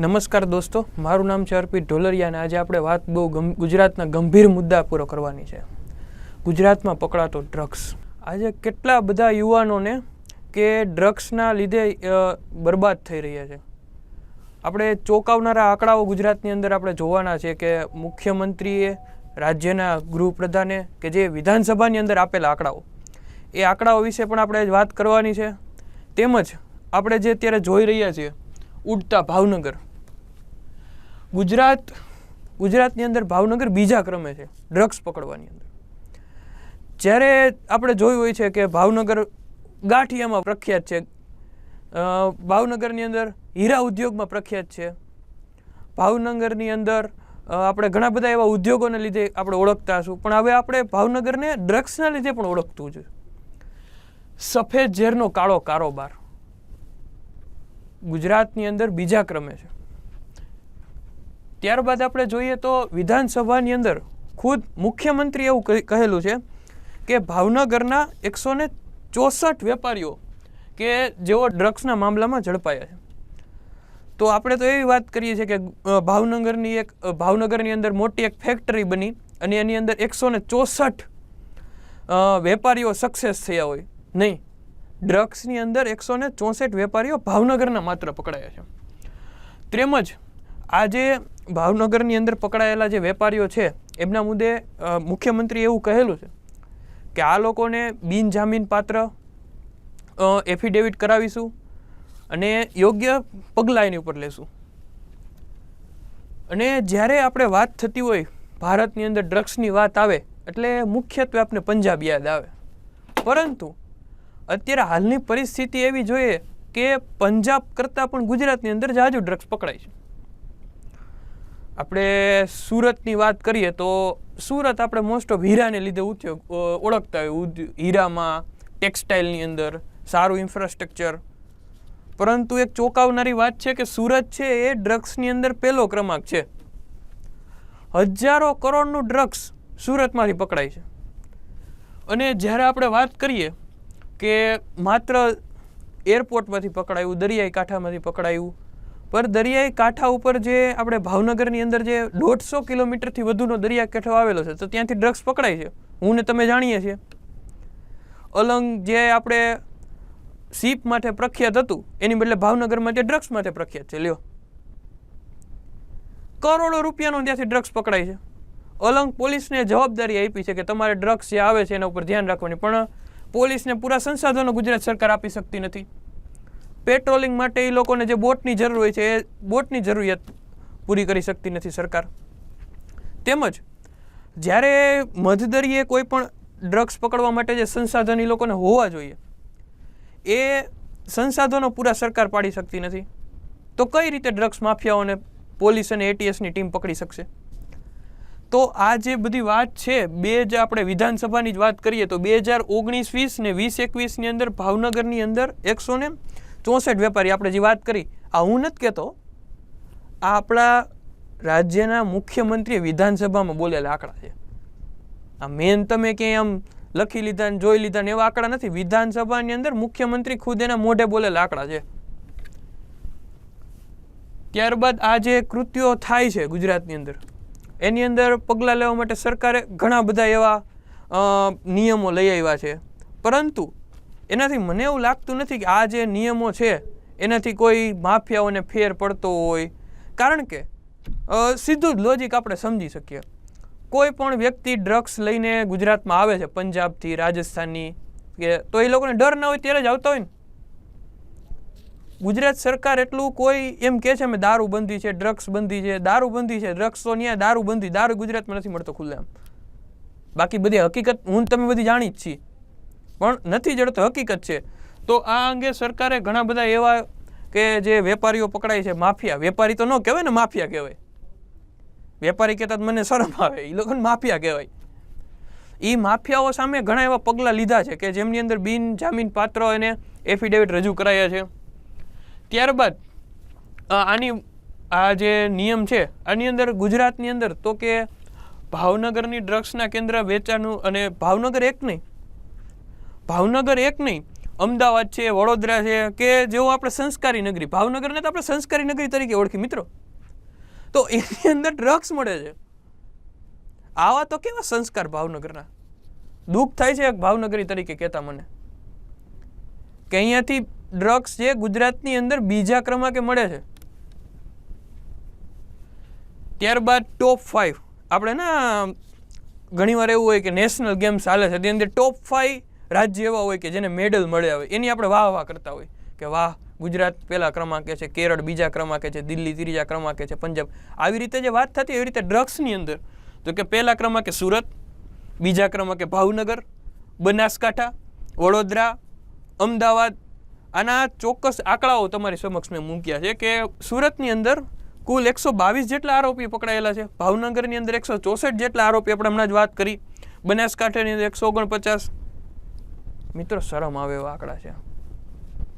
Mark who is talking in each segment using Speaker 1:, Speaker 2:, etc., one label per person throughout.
Speaker 1: નમસ્કાર દોસ્તો, મારું નામ છે અર્પિત ઢોલરિયા અને આજે આપણે વાત બહુ ગુજરાતના ગંભીર મુદ્દા પૂરો કરવાની છે. ગુજરાતમાં પકડાતો ડ્રગ્સ. આજે કેટલા બધા યુવાનોને કે ડ્રગ્સના લીધે બરબાદ થઈ રહ્યા છે. આપણે ચોંકાવનારા આંકડાઓ ગુજરાતની અંદર આપણે જોવાના છે કે મુખ્યમંત્રીએ, રાજ્યના ગૃહપ્રધાને કે જે વિધાનસભાની અંદર આપેલા આંકડાઓ. એ આંકડાઓ વિશે પણ આપણે વાત કરવાની છે. તેમજ આપણે જે અત્યારે જોઈ રહ્યા છીએ, ઉડતા ભાવનગર. ગુજરાત, ગુજરાતની અંદર ભાવનગર બીજા ક્રમે છે, ડ્રગ્સ પકડવાની અંદર. જ્યારે આપણે જોયું હોય છે કે ભાવનગર ગાંઠિયામાં પ્રખ્યાત છે ભાવનગરની અંદર હીરા ઉદ્યોગમાં પ્રખ્યાત છે, ભાવનગરની અંદર આપણે ઘણા બધા એવા ઉદ્યોગોને લીધે આપણે ઓળખતા હશું, પણ હવે આપણે ભાવનગરને ડ્રગ્સના લીધે પણ ઓળખતું છે સફેદ ઝેરનો કાળો કારોબાર ગુજરાતની અંદર બીજા ક્રમે છે. ત્યારબાદ આપણે જોઈએ તો વિધાનસભાની અંદર ખુદ મુખ્યમંત્રી એવું કહે- કહેલું છે કે ભાવનગરના એકસો ને ચોસઠ વેપારીઓ કે જેઓ ડ્રગ્સના મામલામાં ઝડપાયા છે. તો આપણે તો એવી વાત કરીએ છીએ કે ભાવનગરની એક ભાવનગરની અંદર મોટી એક ફેક્ટરી બની અને એની અંદર એકસો ને ચોસઠ વેપારીઓ સક્સેસ થયા હોય. નહીં, ડ્રગ્સની અંદર એકસો ને ચોસઠ વેપારીઓ ભાવનગરના માત્ર પકડાયા છે. તેમજ આજે ભાવનગરની અંદર પકડાયેલા જે વેપારીઓ છે, એમના મુદ્દે મુખ્યમંત્રીએ મુખ્યમંત્રી એવું કહેલું છે કે આ લોકોને બિનજામીન પાત્ર એફિડેવિટ કરાવીશું અને યોગ્ય પગલાં એની ઉપર લેશું. અને જ્યારે આપણે વાત થતી હોય, ભારતની અંદર ડ્રગ્સની વાત આવે, એટલે મુખ્યત્વે આપણે પંજાબ યાદ આવે. પરંતુ, અત્યારે હાલની પરિસ્થિતિ એવી જોઈએ કે પંજાબ કરતાં પણ ગુજરાતની અંદર જાજુ ડ્રગ્સ પકડાય છે. આપણે સુરતની વાત કરીએ તો સુરત આપણે મોસ્ટ ઓફ હીરાને લીધે ઉદ્યોગ ઓળખતા હોય. હીરામાં ટેક્સટાઇલની અંદર, સારું ઇન્ફ્રાસ્ટ્રક્ચર પરંતુ એક ચોંકાવનારી વાત છે કે સુરત છે એ ડ્રગ્સની અંદર પહેલો ક્રમાંક છે. હજારો કરોડનું ડ્રગ્સ સુરતમાંથી પકડાય છે. અને જ્યારે આપણે વાત કરીએ કે માત્ર એરપોર્ટમાંથી પકડાયું, દરિયાઈ કાંઠામાંથી પકડાયું પર દરિયાઈ કાંઠા ઉપર જે આપણે ભાવનગરની અંદર જે દોઢસો કિલોમીટરથી વધુનો દરિયા કાંઠો આવેલો છે, તો ત્યાંથી ડ્રગ્સ પકડાય છે. હું ને તમે જાણીએ છીએ. અલંગ જે આપણે સીપ માટે પ્રખ્યાત હતું, એની બદલે ભાવનગરમાં જે ડ્રગ્સ માટે પ્રખ્યાત છે. લ્યો. કરોડો રૂપિયાનો ત્યાંથી ડ્રગ્સ પકડાય છે. અલંગ પોલીસને જવાબદારી આપી છે કે તમારે ડ્રગ્સ જે આવે છે એના ઉપર ધ્યાન રાખવાની, પણ પોલીસને પૂરા સંસાધનો ગુજરાત સરકાર આપી શકતી નથી. પેટ્રોલિંગ માટે એ લોકોને જે બોટની જરૂર હોય છે, એ બોટની જરૂરિયાત પૂરી કરી શકતી નથી સરકાર. તેમજ જ્યારે મધદરીએ કોઈ પણ ડ્રગ્સ પકડવા માટે જે સંસાધન એ લોકોને હોવા જોઈએ, એ સંસાધનો પૂરા સરકાર પાડી શકતી નથી. તો કઈ રીતે ડ્રગ્સ માફિયાઓને પોલીસ અને એટીએસની ટીમ પકડી શકશે? તો આ જે બધી વાત છે, બે જ આપણે વિધાનસભાની જ વાત કરીએ તો બે હજાર ઓગણીસ વીસ ને વીસ એકવીસની અંદર, ભાવનગરની અંદર એકસો ને ચોસઠ વેપારી, આપણે જે વાત કરી, આ હું નથી કહેતો આ આપણા રાજ્યના મુખ્યમંત્રીએ વિધાનસભામાં બોલેલા આંકડા છે. આ મેન તમે ક્યાંય આમ લખી લીધા ને જોઈ લીધા ને એવા આંકડા નથી, વિધાનસભાની અંદર મુખ્યમંત્રી ખુદ એના મોઢે બોલેલા આંકડા છે. ત્યારબાદ આ જે કૃત્યો થાય છે ગુજરાતની અંદર, એની અંદર પગલાં લેવા માટે સરકારે ઘણા બધા એવા નિયમો લઈ આવ્યા છે. પરંતુ એનાથી મને એવું લાગતું નથી કે આ જે નિયમો છે, એનાથી કોઈ માફિયાઓને ફેર પડતો હોય. કારણ કે સીધું જ લોજિક આપણે સમજી શકીએ. કોઈ પણ વ્યક્તિ ડ્રગ્સ લઈને ગુજરાતમાં આવે છે, પંજાબથી, રાજસ્થાનની, કે તો એ લોકોને ડર ના હોય ત્યારે જ આવતા હોય ને. ગુજરાત સરકાર એટલું કોઈ એમ કહે છે, અમે દારૂ બંધી છે ડ્રગ્સ બંધી છે દારૂ બંધી છે ડ્રગ્સ તો દારૂ બંધી દારૂ ગુજરાતમાં નથી મળતો ખુલ્લેઆમ. બાકી બધી હકીકત હું તમે બધી જાણી જ છીએ. પણ નથી જડતો, હકીકત છે. તો આ અંગે સરકારે ઘણા બધા એવા કે જે વેપારીઓ પકડાય છે, માફિયા. વેપારી તો ન કહેવાય ને, માફિયા કહેવાય. વેપારી કહેતા મને શરમ આવે. એ લોકોને માફિયા કહેવાય. એ માફિયાઓ સામે ઘણા એવા પગલાં લીધા છે કે જેમની અંદર બિન જામીન પાત્ર એને એફિડેવિટ રજૂ કરાયા છે. ત્યારબાદ આની, આ જે નિયમ છે, આની અંદર ગુજરાતની અંદર તો કે ભાવનગરની ડ્રગ્સના કેન્દ્ર વેચાણનું અને ભાવનગર એક નહીં ભાવનગર એક નહીં, અમદાવાદ છે, વડોદરા છે, કે જેવો આપણે સંસ્કારી નગરી, ભાવનગરને તો આપણે સંસ્કારી નગરી તરીકે ઓળખી, મિત્રો. તો એની અંદર ડ્રગ્સ મળે છે. આવા તો કેવા સંસ્કાર ભાવનગરના? દુઃખ થાય છે એક ભાવનગરી તરીકે કહેતા મને. કે અહીંયાથી ડ્રગ્સ જે ગુજરાતની અંદર બીજા ક્રમાંકે મળે છે. ત્યારબાદ ટોપ ફાઇવ આપણે ના, ઘણીવાર એવું હોય કે નેશનલ ગેમ્સ ચાલે છે, તેની અંદર ટોપ ફાઇવ રાજ્ય એવા હોય કે જેને મેડલ મળ્યા હોય, એની આપણે વાહ વાહ કરતા હોય. કે વાહ, ગુજરાત પહેલા ક્રમાંકે છે, કેરળ બીજા ક્રમાંકે છે, દિલ્હી ત્રીજા ક્રમાંકે છે, પંજાબ. આવી રીતે જે વાત થતી એવી રીતે ડ્રગ્સની અંદર, તો કે પહેલા ક્રમાંકે સુરત, બીજા ક્રમાંકે ભાવનગર, બનાસકાંઠા, વડોદરા, અમદાવાદ, આના ચોક્કસ આંકડાઓ તમારી સમક્ષ મેં મૂક્યા છે કે સુરતની અંદર કુલ એકસો બાવીસ જેટલા આરોપી પકડાયેલા છે. ભાવનગરની અંદર એકસો ચોસઠ જેટલા આરોપી આપણે હમણાં જ વાત કરી. બનાસકાંઠાની અંદર એકસો ઓગણપચાસ મિત્રો, શરમ આવે એવા આંકડા છે.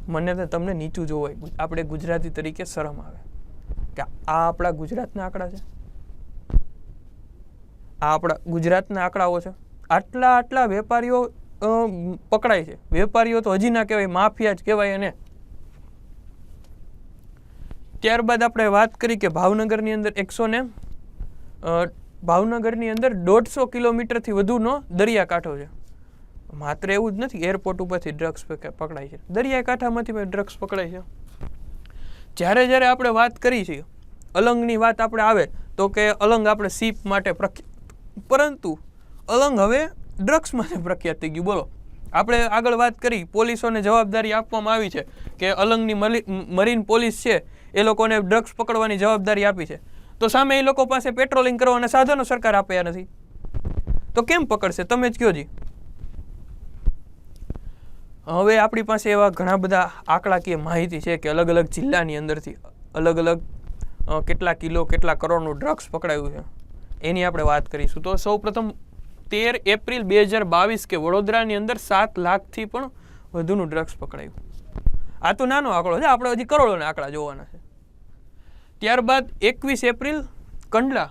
Speaker 1: મને તો તમને નીચું હોય. આપણે ગુજરાતી તરીકે શરમ આવે. કે આ આપણા ગુજરાતના આંકડા છે? આ આપણા ગુજરાતના આંકડાઓ છે? આટલા આટલા વેપારીઓ પકડાય છે. વેપારીઓ તો હજી ના કહેવાય, માફિયા જ કહેવાય એને. ત્યારબાદ આપણે વાત કરી કે ભાવનગરની અંદર એકસો ને ભાવનગરની અંદર દોઢસો કિલોમીટરથી વધુનો દરિયાકાંઠો છે. માત્ર એવું જ નથી એરપોર્ટ ઉપરથી ડ્રગ્સ પકડાય છે. દરિયાકાંઠામાંથી પણ ડ્રગ્સ પકડાય છે. જ્યારે જ્યારે આપણે વાત કરી છીએ અલંગની વાત આપણે આવે, તો કે અલંગ આપણે સીપ માટે પ્રખ્યાત પરંતુ અલંગ હવે ડ્રગ્સ માટે પ્રખ્યાત થઈ ગયું. બોલો. આપણે આગળ વાત કરી, પોલીસોને જવાબદારી આપવામાં આવી છે કે અલંગની મરીન પોલીસ છે, એ લોકોને ડ્રગ્સ પકડવાની જવાબદારી આપી છે. તો સામે એ લોકો પાસે પેટ્રોલિંગ કરવાના સાધનો સરકાર આપ્યા નથી? તો કેમ પકડશે? તમે જ કયો જી. હવે આપણી પાસે એવા ઘણા બધા આંકડાકીય માહિતી છે કે અલગ અલગ જિલ્લાની અંદરથી અલગ અલગ કેટલા કિલો, કેટલા કરોડનું ડ્રગ્સ પકડાયું છે. એની આપણે વાત કરીશું. તો સૌપ્રથમ તેર એપ્રિલ બે હજાર બાવીસ કે વડોદરાની અંદર સાત લાખથી પણ વધુનું ડ્રગ્સ પકડાયું. આ તો નાનો આંકડો છે, આપણે હજી કરોડોના આંકડા જોવાના છે. ત્યારબાદ એકવીસ એપ્રિલ, કંડલા.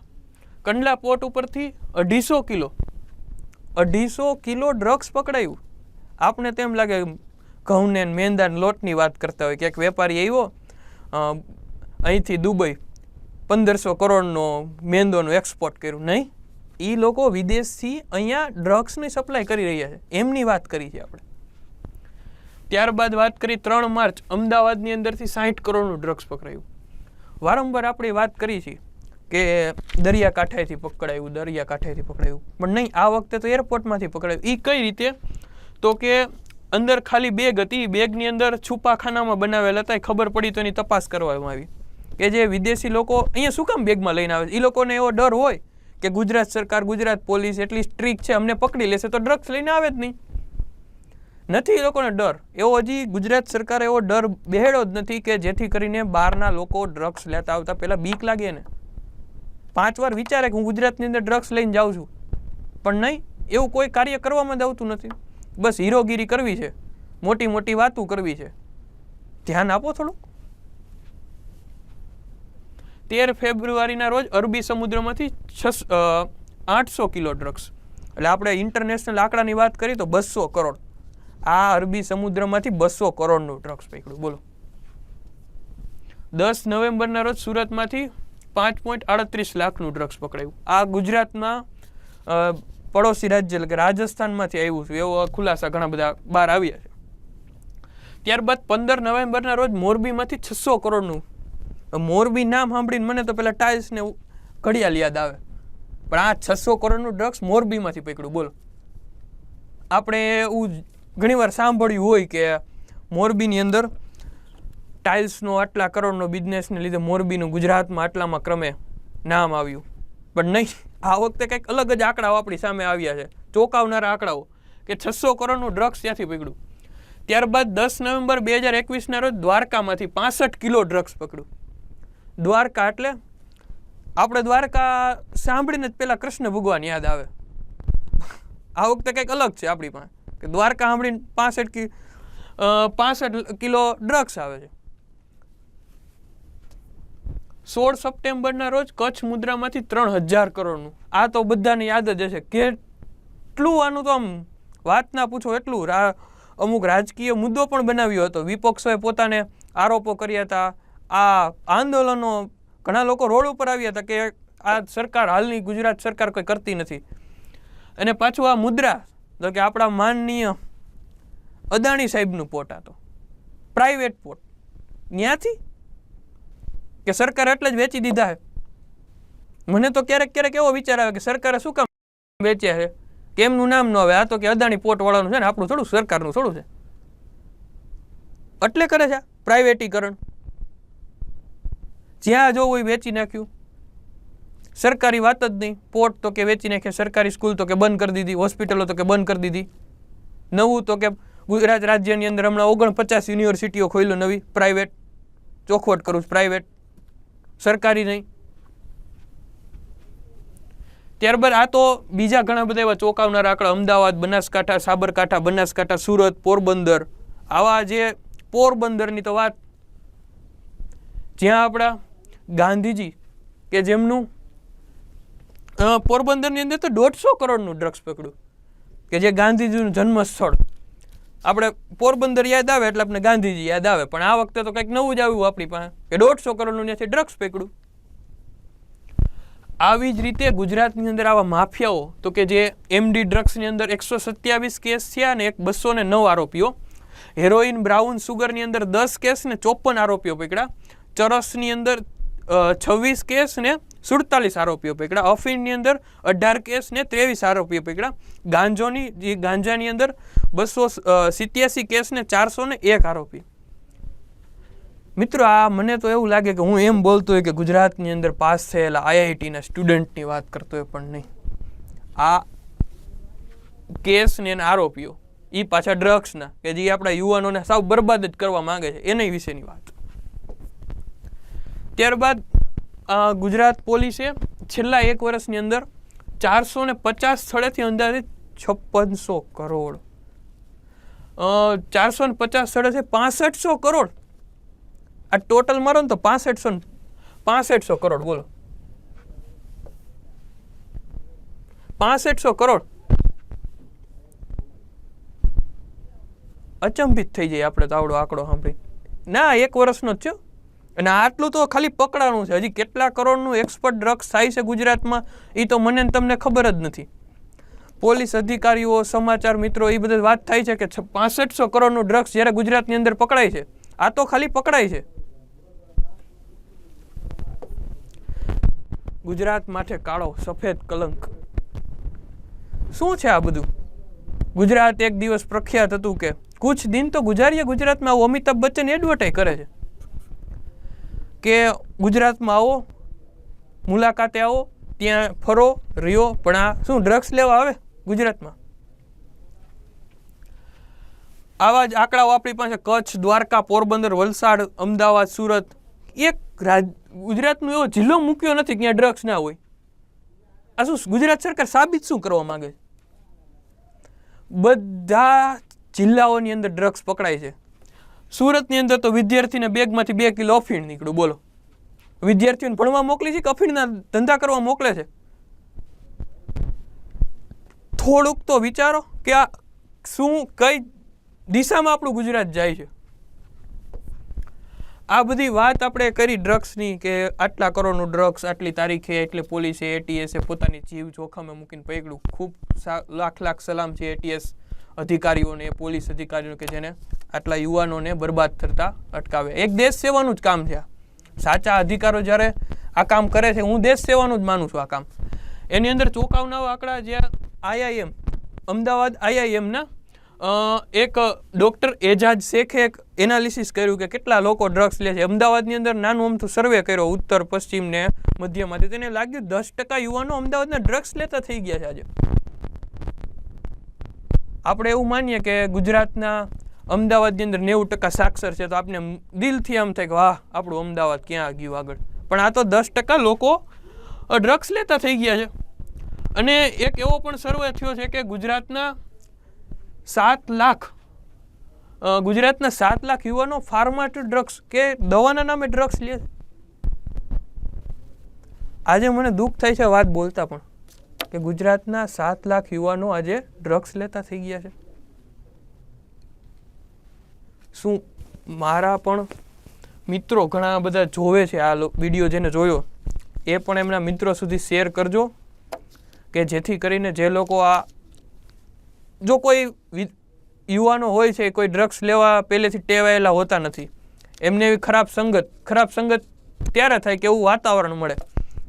Speaker 1: કંડલા પોર્ટ ઉપરથી અઢીસો કિલો અઢીસો કિલો ડ્રગ્સ પકડાયું. આપણે તેમ લાગે ઘઉંને મેંદા લોટની વાત કરતા હોય. કે એક વેપારી આવ્યો અહીંથી દુબઈ પંદરસો કરોડનો મેંદોનું એક્સપોર્ટ કર્યું. નહીં, એ લોકો વિદેશથી અહીંયા ડ્રગ્સની સપ્લાય કરી રહ્યા છે. એમની વાત કરી છે આપણે. ત્યારબાદ વાત કરી ત્રણ માર્ચ, અમદાવાદની અંદરથી સાહીઠ કરોડનું ડ્રગ્સ પકડાયું. વારંવાર આપણે વાત કરી છે કે દરિયાકાંઠેથી પકડાયું દરિયાકાંઠેથી પકડાયું. પણ નહીં, આ વખતે તો એરપોર્ટમાંથી પકડાયું. એ કઈ રીતે? તો કે અંદર ખાલી બેગ હતી બેગની અંદર છુપાખાનામાં બનાવેલા હતા, એ ખબર પડી તો એની તપાસ કરવામાં આવી. કે જે વિદેશી લોકો અહીંયા શું કામ બેગમાં લઈને આવે? એ લોકોને એવો ડર હોય કે ગુજરાત સરકાર, ગુજરાત પોલીસ એટલી સ્ટ્રીક છે, અમને પકડી લેશે તો ડ્રગ્સ લઈને આવે જ નહીં. નથી એ લોકોને ડર. એવો હજી ગુજરાત સરકારે એવો ડર બેહેડો જ નથી કે જેથી કરીને બહારના લોકો ડ્રગ્સ લેતા આવતા પહેલાં બીક લાગે ને પાંચ વાર વિચારે કે હું ગુજરાતની અંદર ડ્રગ્સ લઈને જાઉં છું. પણ નહીં, એવું કોઈ કાર્ય કરવામાં જ આવતું નથી. બસ હીરોગીરી કરવી છે. મોટી મોટી વાતો કરવી છે. ધ્યાન આપો થોડું તેર ફેબ્રુઆરીના રોજ અરબી સમુદ્રમાંથી છસ આઠસો કિલો ડ્રગ્સ. એટલે આપણે ઇન્ટરનેશનલ આંકડાની વાત કરીએ તો બસો કરોડ. આ અરબી સમુદ્રમાંથી બસો કરોડનું ડ્રગ્સ પકડ્યું બોલો. દસ નવેમ્બરના રોજ સુરતમાંથી પાંચ પોઈન્ટ આડત્રીસ લાખનું ડ્રગ્સ પકડાયું. આ ગુજરાતમાં પડોશી રાજ્ય એટલે કે રાજસ્થાનમાંથી આવ્યું છે, એવો ખુલાસા ઘણા બધા બહાર આવ્યા છે. ત્યારબાદ પંદર નવેમ્બરના રોજ મોરબીમાંથી છસો કરોડનું મોરબી નામ સાંભળીને મને તો પેલા ટાઇલ્સ ને ઘડિયાળ યાદ આવે. પણ આ છસો કરોડનું ડ્રગ્સ મોરબીમાંથી પકડ્યું, બોલો. આપણે એવું ઘણીવાર સાંભળ્યું હોય કે મોરબીની અંદર ટાઇલ્સનો આટલા કરોડનો બિઝનેસને લીધે મોરબીનું ગુજરાતમાં આટલામાં ક્રમે નામ આવ્યું. પણ નહીં આ વખતે કંઈક અલગ જ આંકડાઓ આપણી સામે આવ્યા છે. ચોંકાવનારા આંકડાઓ કે છસો કરોડનું ડ્રગ્સ ત્યાંથી પકડ્યું. ત્યારબાદ દસ નવેમ્બર બે હજાર એકવીસના રોજ દ્વારકામાંથી પાસઠ કિલો ડ્રગ્સ પકડ્યું. દ્વારકા એટલે આપણે દ્વારકા સાંભળીને જ પહેલાં કૃષ્ણ ભગવાન યાદ આવે. આ વખતે કંઈક અલગ છે આપણી પાસે. દ્વારકા સાંભળીને પાસઠ કિ પાસઠ કિલો ડ્રગ્સ આવે છે. સોળ સપ્ટેમ્બરના રોજ કચ્છ મુદ્રામાંથી ત્રણ હજાર કરોડનું. આ તો બધાને યાદ જ હશે. કેટલું આનું તો આમ વાત ના પૂછો એટલું રા અમુક રાજકીય મુદ્દો પણ બનાવ્યો હતો. વિપક્ષોએ પોતાને આરોપો કર્યા હતા. આ આંદોલનો ઘણા લોકો રોડ ઉપર આવ્યા હતા કે આ સરકાર, હાલની ગુજરાત સરકાર કોઈ કરતી નથી. અને પાછું આ મુદ્રા તો કે આપણા માનનીય અદાણી સાહેબનું પોટ હતો પ્રાઇવેટ પોટ. ત્યાંથી કે સરકાર એટલે જ વેચી દીધા છે મને તો ક્યારેક ક્યારેક એવો વિચાર આવે કે સરકારે શું કામ વેચ્યા છે કે એમનું નામ ન આવે. આ તો કે અદાણી પોર્ટવાળાનું છે ને, આપણું થોડું સરકારનું થોડું છે. એટલે કરે છે પ્રાઇવેટીકરણ જ્યાં જોવું એ વેચી નાખ્યું. સરકારી વાત જ નહીં. પોર્ટ તો કે વેચી નાખ્યા, સરકારી સ્કૂલ તો કે બંધ કરી દીધી, હોસ્પિટલો તો કે બંધ કરી દીધી. નવું તો કે ગુજરાત રાજ્યની અંદર હમણાં ઓગણપચાસ યુનિવર્સિટીઓ ખોલ્યું નવી. પ્રાઇવેટ ચોખવટ કરું છું પ્રાઇવેટ સરકારી નહીં. ત્યારબાદ આ તો બીજા ઘણા બધા એવા ચોંકાવનારા આંકડા, અમદાવાદ, બનાસકાંઠા, સાબરકાંઠા, બનાસકાંઠા, સુરત, પોરબંદર. આવા જે પોરબંદરની તો વાત, જ્યાં આપણા ગાંધીજી કે જેમનું પોરબંદરની અંદર તો દોઢસો કરોડનું ડ્રગ્સ પકડ્યું. કે જે ગાંધીજીનું જન્મ સ્થળ આપણે પોરબંદર યાદ આવે એટલે આપણે ગાંધીજી યાદ આવે. પણ આ વખતે તો કંઈક નવું જ આવ્યું આપણી પાસે, કે દોઢસો કરોડનું ત્યાંથી ડ્રગ્સ પકડ્યું. આવી જ રીતે ગુજરાતની અંદર આવા માફિયાઓ, તો કે જે એમડી ડ્રગ્સની અંદર એકસો સત્યાવીસ કેસ થયા અને એક બસો ને નવ આરોપીઓ. હેરોઇન બ્રાઉન સુગરની અંદર દસ કેસ ને ચોપન આરોપીઓ પકડ્યા. ચરસની અંદર છવ્વીસ કેસ ને સુડતાલીસ આરોપીઓ પકડ્યા. અફીણની અંદર અઢાર કેસ ને ત્રેવીસ આરોપીઓ પકડ્યા. ગાંજોની, જે ગાંજાની અંદર બસો સિત્યાસી કેસ ને ચારસો ને એક આરોપી. મિત્રો, આ મને તો એવું લાગે કે હું એમ બોલતો હોય કે ગુજરાતની અંદર પાસ થયેલા આઈઆઈટીના સ્ટુડન્ટની વાત કરતો હોય, પણ નહીં. આ કેસ ને એના આરોપીઓ એ પાછા ડ્રગ્સના, કે જે આપણા યુવાનોને સાવ બરબાદ જ કરવા માંગે છે, એના વિશેની વાત. ત્યારબાદ ગુજરાત પોલીસે છેલ્લા એક વર્ષની અંદર ચારસો ને પચાસ સ્થળેથી અંદાજે છપ્પનસો કરોડ. ચારસો ને પચાસ સ્થળેથી પાસઠસો કરોડ. આ ટોટલ મારો ને તો પાસઠસો પાસઠસો કરોડ, બોલો. પાસઠસો કરોડ. અચંભિત થઈ જાય આપણે તો આવડો આંકડો સાંભળી. ના, એક વર્ષનો જ છે અને આટલું તો ખાલી પકડાનું છે. હજી કેટલા કરોડનું એક્સપર્ટ ડ્રગ્સ થાય છે ગુજરાતમાં એ તો મને તમને ખબર જ નથી. પોલીસ અધિકારીઓ, સમાચાર મિત્રો એ બધી વાત થાય છે કે પાસઠસો કરોડનું ડ્રગ્સ જ્યારે ગુજરાતની અંદર પકડાય છે. આ તો ખાલી પકડાય છે. ગુજરાત માટે કાળો સફેદ કલંક. શું છે આ બધું? ગુજરાત એક દિવસ પ્રખ્યાત હતું કે, કુછ દિન તો ગુજારીએ ગુજરાતમાં, આવું અમિતાભ બચ્ચન એડવર્ટાઈઝ કરે છે. કે ગુજરાતમાં આવો, મુલાકાતે આવો, ત્યાં ફરો, રહ્યો, પણ આ શું ડ્રગ્સ લેવા આવે ગુજરાતમાં? આવા જ આંકડાઓ આપણી પાસે કચ્છ, દ્વારકા, પોરબંદર, વલસાડ, અમદાવાદ, સુરત. એક રાજ, ગુજરાતનો એવો જિલ્લો મૂક્યો નથી કે ડ્રગ્સ ના હોય. આ શું ગુજરાત સરકાર સાબિત શું કરવા માંગે છે? બધા જિલ્લાઓની અંદર ડ્રગ્સ પકડાય છે. સુરતની અંદર તો વિદ્યાર્થીને બેગમાંથી બે કિલો અફીણ નીકળ્યું, બોલો. વિદ્યાર્થીઓને ભણવા મોકલી છે કે અફીણના ધંધા કરવા મોકલે છે? થોડુંક તો વિચારો કે આ શું કઈ દિશામાં આપણું ગુજરાત જાય છે. આ બધી વાત આપણે કરી ડ્રગ્સની કે આટલા કરોડનું ડ્રગ્સ, આટલી તારીખે એટલે પોલીસે એટીએસે પોતાની જીવ જોખમે મૂકીને પકડ્યું. ખૂબ લાખ લાખ સલામ છે એટીએસ અધિકારીઓને, પોલીસ અધિકારીઓ કે જેને આટલા યુવાનોને બરબાદ કરતા અટકાવે. એક દેશ સેવાનું જ કામ છે સાચા અધિકારો જ્યારે આ કામ કરે છે, હું દેશ સેવાનું જ માનું છું આ કામ. એની અંદર ચોંકાવનારો આંકડા જે આઈઆઈએમ, અમદાવાદ આઈઆઈએમના એક ડૉક્ટર એજાજ શેખે એક એનાલિસિસ કર્યું કે કેટલા લોકો ડ્રગ્સ લે છે. અમદાવાદની અંદર નાનું અમથું સર્વે કર્યો ઉત્તર, પશ્ચિમ ને મધ્યમાંથી તેને લાગ્યું દસ ટકા યુવાનો અમદાવાદના ડ્રગ્સ લેતા થઈ ગયા છે આજે. આપણે એવું માનીએ કે ગુજરાતના અમદાવાદની અંદર નેવું ટકા સાક્ષર છે, તો આપણે દિલથી આમ થાય કે વાહ, આપણું અમદાવાદ ક્યાં ગયું આગળ. પણ આ તો દસ ટકા લોકો ડ્રગ્સ લેતા થઈ ગયા છે. અને એક એવો પણ સર્વે થયો છે કે ગુજરાતના સાત લાખ ગુજરાતના સાત લાખ યુવાનો ફાર્માટ ડ્રગ્સ કે દવાના નામે ડ્રગ્સ લે આજે મને દુઃખ થાય છે વાત બોલતા પણ, કે ગુજરાતના સાત લાખ યુવાનો આજે ડ્રગ્સ લેતા થઈ ગયા છે. શું મારા પણ મિત્રો ઘણા બધા જોવે છે આ વીડિયો જેને જોયો, એ પણ એમના મિત્રો સુધી શેર કરજો, કે જેથી કરીને જે લોકો આ જો કોઈ યુવાનો હોય છે, કોઈ ડ્રગ્સ લેવા પહેલેથી ટેવાયેલા હોતા નથી, એમને એવી ખરાબ સંગત ખરાબ સંગત ત્યારે થાય કે એવું વાતાવરણ મળે.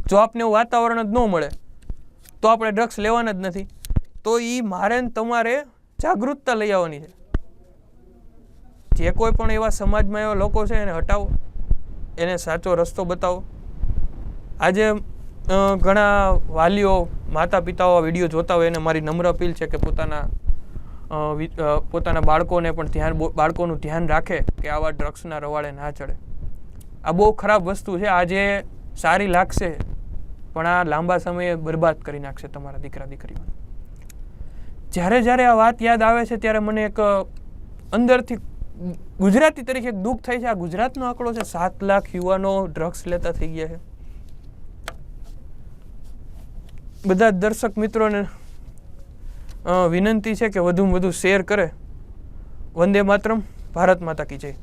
Speaker 1: જો આપને એવું વાતાવરણ જ ન મળે, તો આપણે ડ્રગ્સ લેવાના જ નથી. તો એ મારે તમારે જાગૃતતા લઈ આવવાની છે. જે કોઈ પણ એવા સમાજમાં એવા લોકો છે એને હટાવો. એને સાચો રસ્તો બતાવો. આજે ઘણા વાલીઓ માતા પિતાઓ વીડિયો જોતા હોય એને મારી નમ્ર અપીલ છે કે પોતાના પોતાના બાળકોને પણ ધ્યાન, બાળકોનું ધ્યાન રાખે કે આવા ડ્રગ્સના રવાડે ના ચડે. આ બહુ ખરાબ વસ્તુ છે. આજે સારી લાગશે, પણ આ લાંબા સમયે બરબાદ કરી નાખશે તમારા દીકરા, દીકરીઓને. જ્યારે જ્યારે આ વાત યાદ આવે છે, ત્યારે મને એક અંદરથી ગુજરાતી તરીકે એક દુઃખ થાય છે. આ ગુજરાતનો આંકડો છે. સાત લાખ યુવાનો ડ્રગ્સ લેતા થઈ ગયા છે. બધા દર્શક મિત્રોને વિનંતી છે કે વધુમાં વધુ શેર કરે. વંદે માતરમ. ભારત માતા કી જય.